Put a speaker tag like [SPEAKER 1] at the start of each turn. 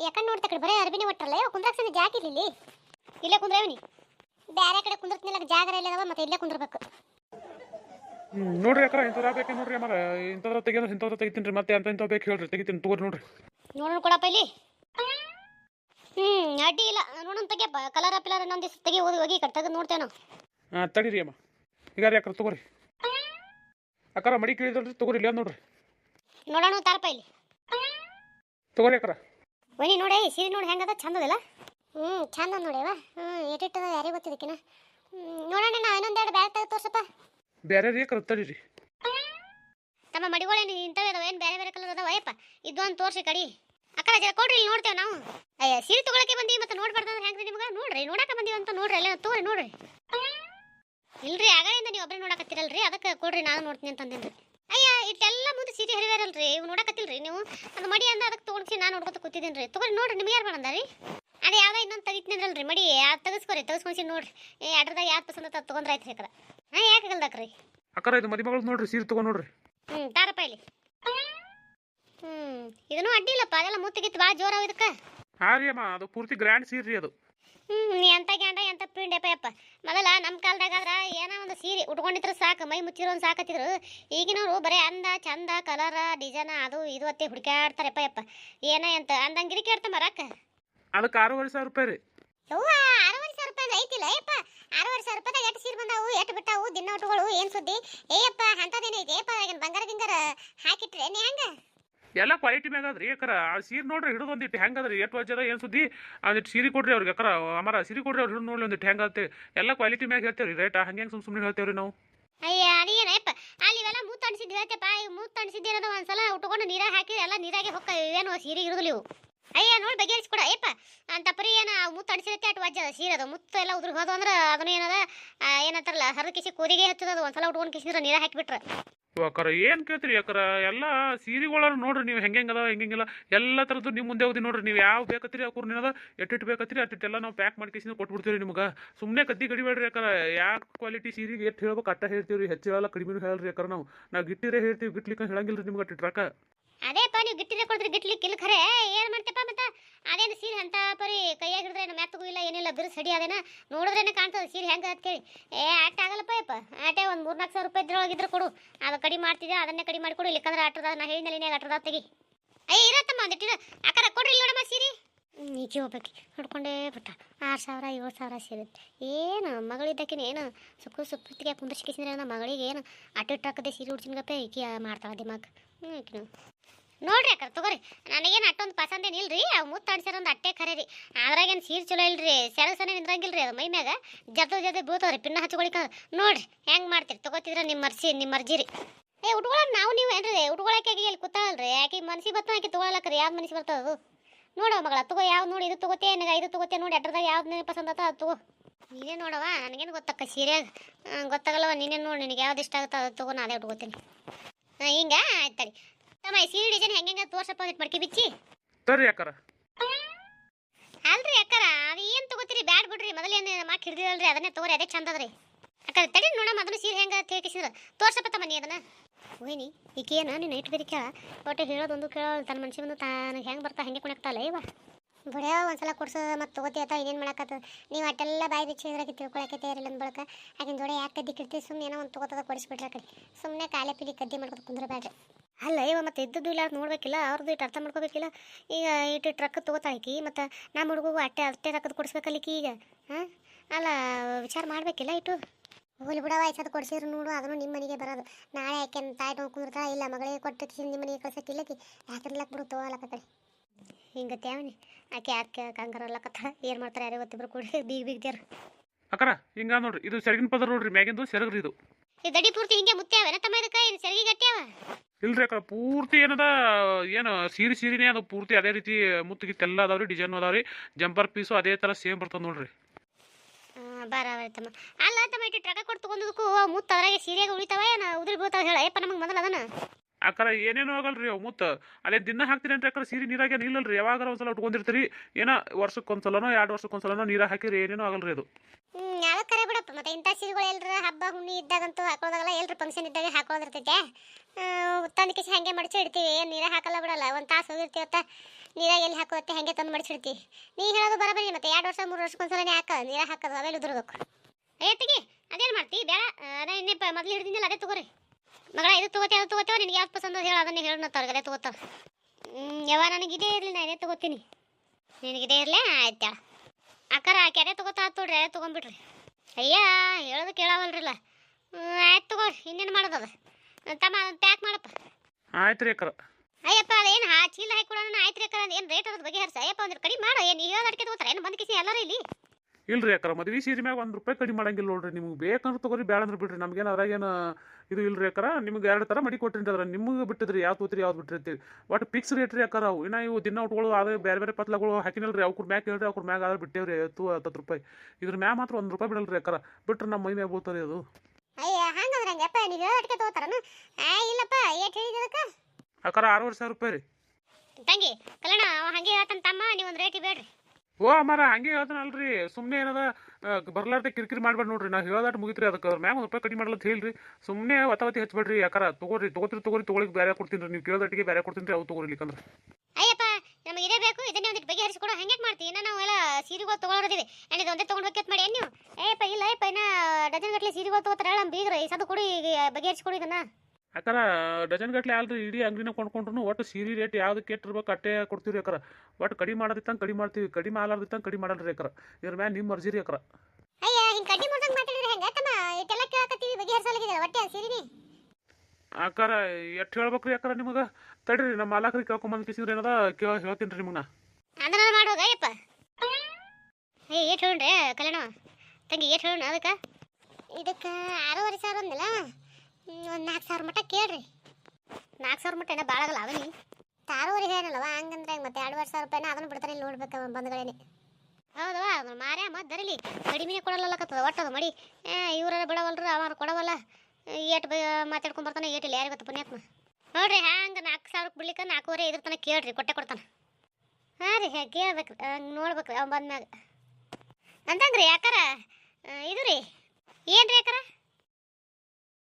[SPEAKER 1] ಯಾಕಂಡ್ ನೋಡ್ತಾ ಕಡೆ ಬರೀ ಅರ್ಬಿನಿ ಒಟ್ಟರಲ್ಲ ಯಾವ ಕುಂದ್ರಾಕ್ಸನ ಜಾಗ ಇಲ್ಲ ಇಲ್ಲಿ ಕುಂದ್ರವನಿ ಬೇರೆ ಕಡೆ ಕುಂದಿರ್ತಿನಿಲ್ಲ ಜಾಗ ಇಲ್ಲ ಅದಾವ ಮತ್ತೆ ಇಲ್ಲೇ ಕುಂದ್ರಬೇಕು.
[SPEAKER 2] ನೋಡ್ರಿ ಅಕ್ಕ ಇಂಥದ್ರ ಬೇಕೆ ನೋಡ್ರಿ ಅಮ್ಮ ಇಂಥದ್ರ ತೆಗಿಯೋದು ಇಂಥದ್ರ ತೆಗಿತೀನಿ ರೀ ಮತ್ತೆ ಅಂತ ಇಂಥ ಬೇಕು ಹೇಳ್ರಿ. ತೆಗಿತೀನಿ ತಗೋರಿ ನೋಡ್ರಿ.
[SPEAKER 1] ನೋಡೋಣ ಕೊಡಪ್ಪ ಇಲ್ಲಿ. ಹ್ಮ್ ಅಡ್ಡಿ ಇಲ್ಲ. ನೋಡೋಣ ತೆಗಿಯಪ್ಪ. ಕಲರ್ ಪಿಲರ್ ಇನ್ನೊಂದು ದಿವಸ ತೆಗಿ ಹೋಗಿ ಹೋಗಿ ಕಟ್ ತೆಗೆದು ನೋಡ್ತೇವೆ ನಾವು
[SPEAKER 2] ಹಾಂ ತಡೀರಿ ಅಮ್ಮ. ಈಗ ರೀ ಅಕ್ಕಾರ ತಗೋರಿ. ಅಕ್ಕಾರ ಮಡಿ ಕೇಳಿದ್ರಿ ತಗೋರಿ ಇಲ್ಲ ನೋಡ್ರಿ.
[SPEAKER 1] ನೋಡೋಣ ತಾರಪ್ಪ ಇಲ್ಲಿ.
[SPEAKER 2] ತಗೋರಿ ಅಕ್ಕಾರ
[SPEAKER 1] ಬನ್ನಿ ನೋಡಿ ಸೀರೆ ನೋಡಿ ಹೆಂಗದ? ಚಂದ ಅದಲ್ಲ ಹ್ಞೂ ಚಂದ ನೋಡ್ಯವ ಹ್ಞೂ ಎಟ್ಟಿಟ್ಟದ ಯಾರಿಗೆ ಗೊತ್ತಿದ್ದಕ್ಕಿನ ನೋಡೋಣ ನಾವು ಇನ್ನೊಂದೆರಡು ಬೇರೆ ತೆಗೆದು ತೋರ್ಸಪ್ಪ.
[SPEAKER 2] ಬೇರೆ ರೀ ಅಕ್ಕಾರ ತಡೀರಿ
[SPEAKER 1] ತಮ್ಮ ಮಡಿಗಳೇನು ಇಂಥವೇ ಅದಾವ ಏನು ಬೇರೆ ಬೇರೆ ಕಲರ್ ಅದಾವ? ಅಯ್ಯಪ್ಪ ಇದು ಒಂದು ತೋರಿಸಿ ಕಡಿ. ಅಕ್ಕ ಜರ ಕೊಡ್ರಿ ಇಲ್ಲಿ ನೋಡ್ತೇವೆ ನಾವು. ಅಯ್ಯ ಸೀರೆ ತೊಗೊಳಕ್ಕೆ ಬಂದಿ ಮತ್ತೆ ನೋಡ್ಬಾರ್ದಂದ್ರೆ ಹೆಂಗ್ರಿ ನಿಮ್ಗೆ? ನೋಡ್ರಿ ನೋಡಕ್ಕೆ ಬಂದೀವಿ ಅಂತ ನೋಡ್ರಿ ಎಲ್ಲ ತೋರಿ ನೋಡ್ರಿ. ಇಲ್ರಿ ಆಗಲಿಂದ ನೀವು ಒಬ್ಬರೇ ನೋಡಕತ್ತೀರಲ್ರಿ ಅದಕ್ಕೆ ಕೊಡ್ರಿ ನಾನು ನೋಡ್ತೀನಿ ಅಂತ ಅಂದೇನ್ರಿ ಅಯ್ಯ ಇಟ್ಟೆಲ್ಲ ಮುಂದೆ ಸೀರೆ ಹರಿವಾರಲ್ರಿ ಇವು ನೋಡಕತ್ತಿಲ್ರಿ ನೀವು ಅದು ಮಡಿ ಅಂದ ಅದಕ್ಕೆ ತೊಗೊಂಡ್ಸಿ ನಾನು ನೋಡ್ಕೊತ ಕೂತಿದ್ದೀನಿ ರೀ ತಗೋರಿ ನೋಡ್ರಿ ನಿಮ್ಗೆ ಯಾರು ಮಾಡಂದಾರಿ ಅದೇ ಯಾವ್ದೋ ಇನ್ನೊಂದು ತೆಗಿತೀನಲ್ರಿ ಮಡಿ. ಅದು ತೆಗಿಸ್ಕೊರಿ ತೆಗಿಸ್ಕೊಂಡ್ಸಿ ನೋಡ್ರಿ. ಏ ಅಡ್ರದಾಗ ಯಾವ್ದು ಪಸಂದ ಅದು ತೊಗೊಂಡ್ರೆ ಆಯ್ತು ರೀ ಹಾಂ ಯಾಕೆ ಗಲ್ದಾಕ್ರಿ
[SPEAKER 2] ಅಕ್ಕರ ಇದು ಮದುಮಗಳು ನೋಡ್ರಿ ಸೀರೆ ತಗೊಂಡ್ ನೋಡ್ರಿ.
[SPEAKER 1] ಹ್ಞೂ ತಾರಪ್ಪ ಇಲ್ಲಿ ಹ್ಮ್ ಇದನ್ನು ಅಡ್ಡಿ ಇಲ್ಲಪ್ಪ ಅದೆಲ್ಲ ಮುತ್ತಿಗಿತ್ತು ಭಾಳ ಜೋರಾವ ಇದಕ್ಕೆ.
[SPEAKER 2] ಹಾಂ ರೀ ಅಮ್ಮ ಅದು ಪೂರ್ತಿ ಗ್ರ್ಯಾಂಡ್ ಸೀರೆ ರೀ ಅದು.
[SPEAKER 1] ಹ್ಮ್ ನೀ ಎಂತ ಗ್ಯಾಂಡ ಎಂಥ ಪಿಂಡೆಪ್ಪ ಯಪ್ಪ ಮೊದಲ ನಮ್ಮ ಕಾಲದಾಗಾದ್ರೆ ಏನೋ ಒಂದು ಸೀರೆ ಉಟ್ಕೊಂಡಿದ್ರೆ ಸಾಕು ಮೈ ಮುಚ್ಚಿರೋ ಒಂದು ಸಾಕತ್ತಿದ್ರು ಈಗಿನವರು ಬರೀ ಅಂದ ಚಂದ ಕಲರ ಡಿಸೈನ್ ಅದು ಇದು ಅತ್ತೆ ಹುಡುಕಾಡ್ತಾರಪ್ಪ ಯಪ್ಪ ಏನ ಎಂತ ಅಂದಂಗಿರಿ ಕೇಳ್ತ ಮರಕ್ಕ
[SPEAKER 2] ಅದಕ್ಕೆ ಆರೂವರೆ ಸಾವಿರ ರೂಪಾಯಿ ರೀ.
[SPEAKER 1] ಯವ್ವ ಆರೂವರೆ ಸಾವಿರ ರೂಪಾಯಿ ಐತಿಲ್ಲ ಯಪ್ಪ ಆರೂವರೆ ಸಾವಿರ ರೂಪಾಯಿ ಎಷ್ಟು ಸೀರೆ ಬಂದಾವು ಎಷ್ಟು ಬಿಟ್ಟಾವು ದಿನ ಒಟ್ಟುಗಳು ಏನು ಸುದ್ದಿ. ಏಯಪ್ಪ ಅಂಥದ್ದೇನೈತೆ ಯಪ್ಪ ಬಂಗಾರ ಗಿಂಗಾರ ಹಾಕಿಟ್ರೆ ನೀ ಹೆಂಗ?
[SPEAKER 2] ಎಲ್ಲ ಕ್ವಾಲಿಟಿ ಮ್ಯಾಗ ಅದ್ರಿ ಯಾಕರ ಆ ಸೀರೆ ನೋಡ್ರಿ ಹಿಡಿದು ಒಂದಿಟ್ಟು ಹೆಂಗೆ ಅದ್ರಿ ಎಷ್ಟು ವಜ್ಜದ, ಏನು ಸುದ್ದಿ? ಒಂದಿಟ್ಟು ಸೀರೆ ಕೊಡ್ರಿ ಅವ್ರಿಗೆ. ಯಾಕರ ಅಮರ ಸೀರೆ ಕೊಡ್ರಿ ಅವ್ರು ಹಿಡಿದು ನೋಡ್ಲಿ ಒಂದಿಟ್ಟು ಹೆಂಗೆ ಆಗುತ್ತೆ ಎಲ್ಲ ಕ್ವಾಲಿಟಿ ಮ್ಯಾಗ ಹೇಳ್ತೇವ್ರಿ. ರೇಟ್ ಹಂಗೆ ಸುಮ್ ಸುಮ್ಮನೆ ಹೇಳ್ತೇವ್ರಿ ನಾವು.
[SPEAKER 1] ಅಯ್ಯ ಅಲ್ಲಿ ಇವೆಲ್ಲ ಮೂತ್ ಅಣಿಸಿದ್ದಿರತ್ತಪ್ಪ ಈ ಮೂತ್ ಅಣಿಸಿದ್ದಿರೋದು ಒಂದ್ಸಲ ಉಟ್ಕೊಂಡು ನೀರಾಗ ಹಾಕಿ, ಎಲ್ಲ ನೀರಾಗೆ ಹೊಕ್ಕ ಏನು ಸೀರೆ ಇರುದಿಲ್ಲ ಇವು ಅಯ್ಯ, ನೋಡಿ ಬಗೆಹರಿಸ್ಕೊಡ ಅಯ್ಯಪ್ಪ ಅಂತ ಪರಿ ಏನ ಮುತ್ತು ಅಡಿಸಿರುತ್ತೆ ಅಟ್ ಸೀರೆ ಅದು, ಮುತ್ತು ಎಲ್ಲ ಉದುರು ಹೋದ ಅಂದ್ರೆ ಅದನ್ನ ಏನದ ಏನಂತಾರಲ್ಲ, ಹರಿದ ಕಿಸಿ ಕೂದಿಗೆ ಹಚ್ಚದ ಅದು, ಒಂದ್ಸಲ ಉಟ್ಕೊಂಡು ಕಿಸಿದ್ರೆ ನೀರ ಹಾಕಿಬಿಟ್ರೆ.
[SPEAKER 2] ಯಾಕರ ಏನು ಕೇಳ್ತೀರಿ ಯಾಕರ ಎಲ್ಲ ಸೀರೆಗಳ ನೋಡ್ರಿ ನೀವು, ಹೆಂಗೆ ಹೆಂಗದ ಹೆಂಗಿಲ್ಲ ಎಲ್ಲ ಥರದ್ದು ನಿಮ್ಮ ಮುಂದೆ ಹೋಗಿ ನೋಡ್ರಿ. ನೀವು ಯಾವ ಬೇಕತ್ತೀರಿ ಅವ್ರು ನೀನದ ಎಟ್ಟಿಟ್ಟು ಬೇಕತ್ತೀರಿ? ಅಟ್ಟಿಟ್ಟೆಲ್ಲ ನಾವು ಪ್ಯಾಕ್ ಮಾಡಿ ಕಿಸಿನ ಕೊಟ್ಬಿಡ್ತೀವಿ ನಿಮ್ಗೆ. ಸುಮ್ಮನೆ ಕದ್ದಿ ಗಡಿಬೇಡ್ರಿ ಅಕ್ಕರ. ಯಾವ ಕ್ವಾಲಿಟಿ ಸೀರೆಗೆ ಎಷ್ಟು ಹೇಳ್ಬೇಕು ಅಟ್ಟ ಹೇಳ್ತೀವಿ ರೀ ಹೆಚ್ಚು ಹೇಳಲ್ಲ ಕಡಿಮೆ ಹೇಳ್ರಿ ಯಾಕರ ನಾವು. ನಾವು ಗಿಟ್ಟಿರೇ ಹೇಳ್ತೀವಿ ಗಿಟ್ಲಿಕ್ಕೆ ಹೇಳಂಗಿಲ್ಲ ರೀ ನಿಮ್ಗೆ ಅಟ್ಟಿಟ್ರಾಕ
[SPEAKER 1] ನೀವು ಗಿಟ್ಟಿದ್ರೆ ಕೊಡ್ತೀರಿ ಗಿಟ್ಲಿಕ್ಕೆ ಇಲ್ಲ ಖರೆ, ಏನು ಮಾಡ್ತೇಪ್ಪ ಮತ್ತೆ? ಅದೇನು ಸೀರೆ ಅಂತ ಪರಿ, ಕೈಯಾಗ ಹಿಡಿದ್ರೆ ಮೆತ್ತಗೂ ಇಲ್ಲ ಏನಿಲ್ಲ ಬಿರು ಸಡಿ ಅದೇನ ನೋಡಿದ್ರೇನೆ ಕಾಣ್ತದೆ ಸೀರೆ ಹೆಂಗೆ ಅಂತೇಳಿ ಏ, ಆಟ ಆಗಲ್ಲಪ್ಪ ಯಪ್ಪ. ಆಟೆ ಒಂದು ಮೂರ್ನಾಲ್ಕು ಸಾವಿರ ರೂಪಾಯಿ ಇದ್ರೊಳಗಿದ್ರೆ ಕೊಡು. ಅದು ಕಡಿಮೆ ಮಾಡ್ತಿದ್ದೆ ಅದನ್ನೇ ಕಡಿಮೆ ಮಾಡಿ ಕೊಡು. ಇಲ್ಲಕಂದ್ರೆ ಆಟದ ನಾ ಹೇಳಿ ನೀನು ಆಟದ ತೆಗಿ. ಅಯ್ಯ ಇರತ್ತಮ್ಮ ಒಂದಿಟ್ಟಿರ ಅಕ್ಕಾರ ಕೊಡ್ರಿ ಇಲ್ಲಿ ನೋಡಮ್ಮ ಸೀರೆ. ಈಚೆ ಹೋಗ್ಬೇಕು. ಹುಡ್ಕೊಂಡೇ ಬಿಟ್ಟ. ಆರು ಸಾವಿರ, ಏಳು ಸಾವಿರ ಸೀರೆ. ಏನು, ಮಗಳಿದ್ದಕ್ಕಿನ ಏನು? ಸುಖ ಸುಪ್ಪತ್ತಿಗೆ ಕುಂದರ್ಸಿಕಿಸಿದ್ರೆ ನಮ್ಮ ಮಗಳಿಗೆ ಏನು ಅಟ್ಟು ಇಟ್ಟಾಕದೆ ಸೀರೆ ಉಡ್ಸಿನ್ಗಪ್ಪ ಈಕೆ ಮಾಡ್ತಾವ ದಿಮಾಕ್ ಹ್ಞೂ ನೋಡ್ರಿ ಅಕ್ಕ, ತಗೋರಿ. ನನಗೇನು ಅಟ್ಟೊಂದು ಪಸಂದೇನು ಇಲ್ರಿ ಅವು ಮುತ್ತು ಒಂದು ಅಟ್ಟೆ ಖರೆ ರೀ ಅದ್ರಾಗೇನು ಸೀರೆ ಚಲೋ ಇಲ್ರಿ ಸೆರಸನೆ ನಿಂದ್ರಂಗಿಲ್ರಿ ಅದು ಮೈ ಮ್ಯಾಗ. ಜದ ಜದ ಬೀಳ್ತಾವ್ರಿ, ಪಿನ್ನ ಹಚ್ಕೊಳಿಕ ನೋಡ್ರಿ, ಹೆಂಗೆ ಮಾಡ್ತೀರಿ, ತಗೋತಿದ್ರೆ ನಿಮ್ಮ ಮರ್ಸಿ ನಿಮ್ಮ ಮರ್ಜಿ ರೀ ಏ ಉಟ್ಕೊಳಕ್ ನಾವು ನೀವು ಏನ್ರಿ, ಉಟ್ಕೊಳಕ್ಕೆ ಇಲ್ಲಿ ಕೂತಾಳಲ್ರಿ? ಯಾಕೆ ಮನ್ಸಿಗೆ ಬತ್ತ ಆಕೆ ತಗೊಳಕ್ರಿ ಯಾವ್ದು ಮನಸ್ಸಿಗೆ ಬರ್ತದ ನೋಡೋ ಮಗಳ, ತಗೋ ಯಾವ ನೋಡಿ, ಇದು ತಗೋತಿ ನನಗೆ ಇದು ತಗೋತೆ ನೋಡಿ ಅಡ್ರದಾಗ ಯಾವ್ದು ಪಸಂದ ಆತ ಅದು ತಗೋ. ನೀನೇ ನೋಡವ ನನಗೇನು ಗೊತ್ತಕ್ಕ ಸೀರೆಯಾಗ ಗೊತ್ತಾಗಲ್ಲವ ನೀನೇ ನೋಡಿ, ನಿನಗೆ ಯಾವ್ದು ಇಷ್ಟ ಆಗುತ್ತೆ ಅದು ತಗೋ, ನಾನೇ ಅದೇ ಉಟ್ಕೋತೀನಿ ಹಿಂಗೆ, ಆಯ್ತು ತಡಿ. ತಮ್ಮ ಸೀರೆ ಡಿಸೈನ್ ಹೆಂಗೆ ಹೆಂಗೆ ತೋರ್ಸಪ್ಪ ಇಟ್ ಮಡ್ಕಿ ಬಿಚ್ಚಿ.
[SPEAKER 2] ತರ್ರಿ ಅಕ್ಕರ.
[SPEAKER 1] ಅಲ್ರಿ ಅಕ್ಕರ ಅವ ಏನು ತಗೋತೀರಿ? ಬ್ಯಾಡ್ ಬಿಡ್ರಿ ಮೊದಲೇನು ಮಾಕ್ ಹಿಡ್ದಿರಲ್ರಿ ಅದನ್ನೇ ತಗೋರಿ ಅದೇ ಚಂದ ಅದ್ರಿ. ಅಕ್ಕರ ತಡಿ ನೋಡ ಅದನ್ನ ಸೀರೆ ಹೆಂಗೆ ತೇಕಿಸಿದ್ರ ತೋರ್ಸಪ್ಪ ತಮ್ಮ ನೀ ಅದನ್ನ. ಓಯ್ನಿ ಈಕೇನ ನೀನು ನೈಟ್ ಬೇರೆ ಕೇಳ. ಒಟ್ಟು ಹೇಳೋದೊಂದು ಕೇಳೋ ತನ್ನ ಮನ್ಸಿಗೆ ಬಂದು ತಾನು ಹೆಂಗೆ ಬರ್ತಾ ಹಂಗೆ ಕುಣಕ್ತಾಲ್ಲ ಇವ. ಬುಡ್ಯಾ ಒಂದ್ಸಲ ಕೊಡ್ಸೋ ಮತ್ತೆ ತಗೋತಿ ಅಥವಾ ಇನ್ನೇನು ಮಾಡಕತ್ತ? ನೀವು ಅಟ್ಟೆಲ್ಲ ಬಾಯಿ ಬಿಚ್ಚಿದ್ರಾಗೆ ತಿಳ್ಕೊಳಕ್ಕೆ ತಯಾರಿಲ್ಲ ಅಂದ ಬಳಕ ಆಗಿನ ಜೋಡಿ ಯಾಕೆ ಕದ್ದಿ ಕಿಡ್ತಿ ಸುಮ್ಮನೆ ಏನೋ ಒಂದು ತಗೋತದ ಕೊಡಿಸ್ಬಿಟ್ರೆ ಕಡೆ ಸುಮ್ಮನೆ ಕಾಲೇ ಪಿಲಿ ಕದ್ದಿ ಮಾಡ್ಕೊತ ಕುಂದ್ರಬೇಡ್ರಿ. ಅಲ್ಲ, ಇವ ಮತ್ತೆ ಇದ್ದದ್ದು ಇಲ್ಲ ನೋಡ್ಬೇಕಿಲ್ಲ ಅವ್ರದ್ದು ಇಟ್ಟು ಅರ್ಥ ಮಾಡ್ಕೋಬೇಕಿಲ್ಲ. ಈಗ ಇಟ್ಟು ಟ್ರಕ್ ತೊಗೋತಾಳಿಕಿ, ಮತ್ತು ನಮ್ಮ ಹುಡುಗಗೂ ಅಟ್ಟೆ ಅಟ್ಟೆ ರೊಕ್ಕದ ಕೊಡಿಸ್ಬೇಕಲ್ಲಿಕಿ ಈಗ, ಹಾಂ? ಅಲ್ಲ, ವಿಚಾರ ಮಾಡಬೇಕಿಲ್ಲ ಇಟ್ಟು? ಹೋಲಿ ಬಿಡವ ಆಯ್ತು ಕೊಡ್ಸಿದ್ರು ನೋಡು, ಅದನ್ನು ನಿಮ್ಮ ಮನೆಗೆ ಬರೋದು. ನಾಳೆ ಯಾಕೆ ತಾಯಿ ನೋವು ಕುಂದಿರ್ತಾಳ ಇಲ್ಲ ಮಗಳಿಗೆ ಕೊಟ್ಟು ನಿಮ್ಮ ಮನೆಗೆ ಕಳ್ಸಕ್ಕಿಲ್ಲಕಿ ಯಾಕಿರ್ಲಕ್ಕೆ ಬಿಡು ತಗೋಲಕ್ಕ ಕಡೆ? ಹಿಂಗೆ ತ್ಯಾವನಿ ಆಕೆ ಯಾಕೆ ಕಂಗಾರಲ್ಲಕತ್ತ ಏನು ಮಾಡ್ತಾರೆ ಯಾರೇ ಗೊತ್ತಿಬ್ರು ಕೂಡಿ, ಬೀಗ ಬೀಗ್ದ್ಯಾರ?
[SPEAKER 2] ಅಕ್ಕ ಹಿಂಗ ನೋಡ್ರಿ, ಇದು ಸೆರಗಿನ ಪದ ನೋಡ್ರಿ, ಮ್ಯಾಗಿಂದು ಸೆರಗ್ರಿ ಇದು.
[SPEAKER 1] ಈ ದಡಿ ಪೂರ್ತಿ ಹಿಂಗೆ ಮುತ್ಯಾವೇನ ತಮ್ಮ ಇದಕ್ಕ ಏನು ಸೆರಗಿ ಗಟ್ಟಿಯವ?
[SPEAKER 2] ಇಲ್ರಿ ಅಕ್ಕ ಪೂರ್ತಿ ಏನದ ಏನು ಸೀರೆ ಸೀರೆನೇ ಅದು ಪೂರ್ತಿ ಅದೇ ರೀತಿ ಮುತ್ತಿಗೆ ಎಲ್ಲ ಅದಾವ್ರಿ ಡಿಸೈನ್ ಅದಾವ್ರಿ ಜಂಪರ್ ಪೀಸು ಅದೇ ಥರ ಸೇಮ್ ಬರ್ತದೆ ನೋಡ್ರಿ.
[SPEAKER 1] ಬರಾಬರಿ ತಮ್ಮ. ಅಲ್ಲ ತಮ್ಮ ಇಟ್ಟು ಟ್ರಕ ಕೊಟ್ಟು ತಗೊಂಡದಕ್ಕೂ ಮುತ್ತು ಅದ್ರಾಗೆ ಸೀರೆಗೆ ಉಳಿತಾವ ಏನು ಉದ್ರಿ ಬೀಳ್ತಾವ ಹೇಳ ಯಪ್ಪ ನಮಗೆ ಮೊದಲು ಅದನ್ನ.
[SPEAKER 2] ಅಕ್ಕಾರ ಏನೇನು ಆಗಲ್ರಿ ಅವು ಮುತ್ತ. ಅಲ್ಲೇ ದಿನ ಹಾಕ್ತೀನಿ ಅಂತ ಅಕ್ಕಾರ ಸೀರೆ ನೀರಾಗೆ ನಿಲ್ಲಲ್ರಿ ಯಾವಾಗಾರ ಒಂದ್ಸಲ ಉಟ್ಕೊಂಡಿರ್ತೀರಿ? ಏನೋ ವರ್ಷಕ್ಕೆ ಒಂದ್ಸಲನೋ ಎರಡು ವರ್ಷಕ್ಕೆ ಒಂದ್ಸಲನೋ ನೀರ ಹಾಕಿರಿ, ಏನೇನೋ ಆಗಲ್ರಿ ಅದು.
[SPEAKER 1] ಯಾವ ಕರೆ ಬಿಡಪ್ಪ? ಮತ್ತೆ ಇಂಥ ಸೀರೆಗಳು ಎಲ್ರ ಹಬ್ಬ ಹುಣ್ಣಿ ಇದ್ದಾಗಂತೂ ಹಾಕೊಳ್ಳೋದಾಗಲ್ಲ, ಎಲ್ರ ಫಂಕ್ಷನ್ ಇದ್ದಾಗ ಹಾಕೊಳ್ಳೋದಿರ್ತೈತೆ. ತಂದು ಕಿಸಿ ಹಾಗೆ ಮಡಚಿ ಇಡ್ತೀವಿ. ಏನು ನೀರಾಗ ಹಾಕಲ್ಲ ಬಿಡಲ್ಲ. ಒಂದು ತಾಸು ಹೋಗಿರ್ತೀವತ್ತ ನೀರಾಗ ಎಲ್ಲಿ ಹಾಕೋತ್ತೆ ಹಾಗೆ ತಂದು ಮಡಚಿಡ್ತೀವಿ ನೀ ಹೇಳೋದು ಬರಬರಿ, ಮತ್ತೆ ಎರಡು ವರ್ಷ, ಮೂರು ವರ್ಷಕ್ಕೊಂದ್ಸಲನೇ ಹಾಕ. ನೀರಾಗ ಹಾಕೋದು, ಅವೆಲ್ಲ ಉದುರ್ಬೇಕು. ಏತಿಗೆ ಅದೇನು ಮಾಡ್ತಿ? ಬೇಡ. ಅದೇ ಇನ್ನೇ ಮೊದಲು ಹಿಡ್ದಿದ್ದಿಲ್ಲ ಅದೇ ತಗೋರಿ. ಮಗಳ ಇದು ತಗೋತಿ ಅದು ತಗೋತೇವ ನಿನಗೆ ಯಾವ್ದು ಪಸಂದ ಹೇಳು ಅದನ್ನ ಹೇಳೋಣತ್ತವ್ರಿಗೆ ಅದೇ ತಗೋತಾವ. ಹ್ಞೂ ಯಾವ ನನಗೆ ಇದೇ ಇರಲಿ ನಾ ಇದೇ ತಗೋತೀನಿ ನಿನಗಿದೇ ಇರಲೇ ಆಯ್ತಾ ಅಕ್ಕಾರ ಆಕೆ ಅದೇ ತಗೋತಾ ಆತು ನೋಡ್ರಿ ಅದೇ ತೊಗೊಂಬಿಡ್ರಿ ಅಯ್ಯ ಹೇಳೋದು ಕೇಳಾವಲ್ರಿಲ್ಲ. ಆಯ್ತು ತಗೋರಿ ಇನ್ನೇನು ಮಾಡೋದದ? ತಮ್ಮ ಪ್ಯಾಕ್ ಮಾಡಪ್ಪ.
[SPEAKER 2] ಆಯ್ತು ರೀ ಅಕ್ಕರ.
[SPEAKER 1] ಅಯ್ಯಪ್ಪ ಅದೇನು ಹಾ ಚೀಲ ಹಾಕಿ ಕೊಡೋಣ ಆಯ್ತು ರೀ ಅಕ್ಕ ಏನು ರೇಟ್ ಅದ ಬಗೆಹರಿಸ? ಅಯ್ಯಪ್ಪ ಅಂದ್ರೆ ಕಡಿಮೆ ಮಾಡೋ ಏನು ಹೇಳೋ ಅಡಿಕೆ ತಗೋತಾರೆ? ಏನು ಬಂದು ಕಿಸಿ ಎಲ್ಲರೂ ಇಲ್ಲಿ?
[SPEAKER 2] ಇಲ್ರಿ ಅಕ್ಕಾರ ಮದ್ವೆ ಸೀರೆ ಮ್ಯಾಗ ಒಂದು ರೂಪಾಯಿ ಕಡಿಮೆ ಮಾಡಂಗಿಲ್ಲ ನೋಡ್ರಿ. ನಿಮ್ಗೆ ಬೇಕಂದ್ರೆ ತಗೋರಿ ಬೇಡ ಅಂದ್ರೆ ಬಿಡ್ರಿ. ನಮ್ಗೇನು ಅದ್ರಾಗೇನು ಇದು ಇಲ್ರಿ ಅಕ್ಕಾರ ನಿಮ್ಗೆ ಎರಡು ಥರ ಮಡಿ ಕೊಟ್ರಿ ಅದ್ರ ನಿಮ್ಗೆ ಬಿಟ್ಟಿದ್ರಿ ಯಾವ್ದು ತೋತ್ರಿ ಯಾವ್ದು ಬಿಟ್ಟಿರ್ತೀವಿ ಅಂತೇಳಿ ಒಟ್ಟು ಫಿಕ್ಸ್ ರೇಟ್ ರೀ ಅಕ್ಕಾರ ಅವು. ಇನ್ನ ಇವು ದಿನ ಉಟ್ಕೊಳ್ಳೋ ಅದೇ ಬೇರೆ ಬೇರೆ ಪತ್ಲಗಳು ಹಾಕಿನಲ್ರಿ. ಅವ್ರ ಮ್ಯಾಗ ಹೇಳ್ರಿ ಅವ್ರ ಮ್ಯಾಗ ಆದ್ರೆ ಬಿಟ್ಟೇವ್ರಿ. ಐವತ್ತು ಹತ್ತು ರೂಪಾಯಿ. ಇದ್ರ ಮ್ಯಾಗ ಮಾತ್ರ ಒಂದು ರೂಪಾಯಿ ಬಿಡಲ್ರಿ ಅಕ್ಕಾರ. ಬಿಟ್ರೆ ನಮ್ಮ ಮೈ ಮ್ಯಾಗ ಬೀಳ್ತಾರೆ ಅದು.
[SPEAKER 1] ಅಯ್ಯ ಹಂಗಂದ್ರೆ ಹಂಗಪ್ಪ ನೀವು ಹೇಳೋ ಅಡಿಕೆ ತಗೋತಾರನ? ಇಲ್ಲಪ್ಪ ಏಟ್ ಹೇಳಿದಕ್ಕ
[SPEAKER 2] ಅಕ್ಕಾರ ಆರೂವರೆ ಸಾವಿರ ರೂಪಾಯಿ ರೀ.
[SPEAKER 1] ತಂಗಿ ಕಲ್ಯಾಣ ಹಂಗೆ ಹೇಳ್ತಾನ ತಮ್ಮ ನೀವು ಒಂದು ರೇಟ್ ಬೇಡ್ರಿ.
[SPEAKER 2] ಓ ಮರ ಹಂಗೆ ಹೇಳ್ತಾನಲ್ರಿ ಸುಮ್ಮನೆ ಏನದ ಬರ್ಲಾರ್ದೆ ಕಿರಿಕಿರಿ ಮಾಡ್ಬೇಡಿ ನೋಡ್ರಿ. ನಾ ಹೇಳದಾಟ ಮುಗಿತ್ರಿ ಅದಕ್ಕೆ. ಅದ್ರ ಮ್ಯಾಮ್ ಒಂದು ರೂಪಾಯಿ ಕಡಿಮೆ ಮಾಡಲ್ಲ ಅಂತ ಹೇಳ್ರಿ. ಸುಮ್ಮನೆ ವತಾವತಿ ಹಚ್ಬೇಡ್ರಿ. ಯಾಕಾರ, ತಗೋರಿ, ತಗೋತ್ರಿ, ತಗೋರಿ, ತಗೊಳಿಕ್ ಬೇರೆ ಕೊಡ್ತೀನಿ ರೀ. ನೀವು ಕೇಳದಟ್ಟಿಗೆ ಬೇರೆ ಕೊಡ್ತೀನಿ ರೀ, ಅವು ಇಲ್ಲಿಕಂದ್ರೆ.
[SPEAKER 1] ಅಯ್ಯಪ್ಪ, ನಮಗೆ ಇದೇ ಬೇಕು. ಇದನ್ನೇ ಒಂದಿಟ್ಟು ಬಗೆಹರಿಸಿಕೊಡು ಹಂಗೆ ಮಾಡ್ತೀವಿ ಇನ್ನು ನಾವು ಎಲ್ಲ ಸೀರೆಗಳು ತೊಗೊಳೋದಿದೆ ಏನು ಇದು ಒಂದೇ ತೊಗೊಂಡು ಮಾಡಿ ಏನು? ನೀವು ಅಯ್ಯಪ್ಪ ಇಲ್ಲ ಅಯ್ಯಪ್ಪ ಇನ್ನ ಡಜನ್ ಗಟ್ಟಲೆ ಸೀರೆಗಳು ತೊಗೋತಾರೆ. ನಮ್ಮ ಬೀಗ್ರ. ಈ ಸದು ಕೊಡಿ ಬಗೆಹರಿಸಿಕೊಡು ಇದನ್ನ.
[SPEAKER 2] ಯಾಕಾರ ಡಜನ್ ಗಟ್ಲೆ ಅಲ್ರಿ ಇಡೀ ಅಂಗಡಿನ ಕೊಂಡ್ಕೊಂಡ್ರು ಒಟ್ಟು ಸೀರೆ ರೇಟ್ ಯಾವ್ದು ಕೆಟ್ಟಿರ್ಬೇಕು ಅಟ್ಟೆ ಕೊಡ್ತೀವಿ ರೀ ಅಕ್ಕರ ಒಟ್ಟು ಕಡಿಮೆ ಮಾಡೋದಿತ್ತಂಗೆ ಕಡಿಮೆ ಮಾಡ್ತೀವಿ ಕಡಿಮೆ ಆಗಲಾರ್ದಿತ್ತಂಗೆ ಕಡಿಮೆ ಮಾಡಲ್ರಿ ಅಕ್ಕರ ಇದ್ರ ಮ್ಯಾಲೆ ನಿಮ್ಮ ಮರ್ಜಿ ರೀ ಅಕ್ಕರ
[SPEAKER 1] ಅಯ್ಯ ಹಿಂಗೆ ಕಡ್ಡಿ ರೀ ಮಾತಾಡಿದ್ರೆ ಹೆಂಗೆ? ತಮ್ಮ ಇಟ್ಟೆಲ್ಲ ಕೇಳಕತ್ತೀವಿ ಬಗೆಹರಿಸಲಿಕ್ಕಿದೆ ಒಟ್ಟೆ ಸೀರಿನಿ?
[SPEAKER 2] ಅಕ್ಕಾರ ಎಷ್ಟು ಹೇಳ್ಬೇಕ್ರಿ ಅಕ್ಕಾರ ನಿಮಗೆ? ತಡ್ರಿ ನಮ್ಮ ಮಾಲಕರಿಗೆ ಕೇಳ್ಕೊಂಬಂದು ಕಿಸಿದ್ರೆ ಏನದ? ಕೇಳ ಹೇಳ್ತೀನಿ ರೀ ನಿಮಗೆ ನಾ
[SPEAKER 1] ಅದನ್ನ ಮಾಡೋಗ ಅಯ್ಯಪ್ಪ? ಏ ಏಟ್ ಹೇಳ್ರಿ ಕಲ್ಯಾಣ? ತಂಗಿ ಏಟ್ ಹೇಳೋಣ ಅದಕ್ಕೆ? ಇದಕ್ಕೆ ಆರೂವರೆ ಸಾವಿರ ಒಂದಿಲ್ಲ ಒಂದು ನಾಲ್ಕು ಸಾವಿರ ಮಟ್ಟ ಕೇಳ್ರಿ. ನಾಲ್ಕು ಸಾವಿರ ಮಟ್ಟ ಏನೋ ಭಾಳ ಆಗಲ್ಲ ಅವನಿ ಆರೂವರೆ ಹೇಳಲ್ಲವ ಹಂಗಂದ್ರೆ ಹೆಂಗೆ ಮತ್ತೆ ಎರಡುವರೆ ಸಾವಿರ ರೂಪಾಯಿನ ಅದನ್ನು ಬಿಡ್ತಾರೆ, ಇಲ್ಲಿ ನೋಡ್ಬೇಕು ಬಂದ್ಗಳೇನೆ. ಹೌದವ ಮಾರ್ಯ ಮತ್ತೆ ದರಿಲಿ. ಕಡಿಮೆನೇ ಕೊಡಲ್ಲಕತ್ತದ ಒಟ್ಟದ ಮಡಿ. ಇವರ ಬಿಡವಲ್ರು ಅವ್ರು ಕೊಡವಲ್ಲ. ಏಟ್ ಮಾತಾಡ್ಕೊಂಡು ಬರ್ತಾನೆ ಏಟಿಲ್ಲ ಯಾರಿಗೆ ಗೊತ್ತು ಪುಣ್ಯಾತ್ಮ. ನೋಡ್ರಿ, ಹ್ಯಾಂಗೆ ನಾಲ್ಕು ಸಾವಿರಕ್ಕೆ ಬಿಡ್ಲಿಕ್ಕೆ ನಾಲ್ಕೂವರೆ ಇದ್ರ ತನಕ ಕೇಳ್ರಿ, ಕೊಟ್ಟೆ ಕೊಡ್ತಾನೆ. ಹಾಂ ರೀ, ಹೇ, ಕೇಳ್ಬೇಕು, ಹಂಗೆ ನೋಡ್ಬೇಕು ಅವ್ನು ಬಂದ್ಮ್ಯಾಗ. ಅಂತಂದ್ರಿ, ಯಾಕಾರ? ಇದು ರೀ. ಏನು ರೀ ಯಾಕಾರ?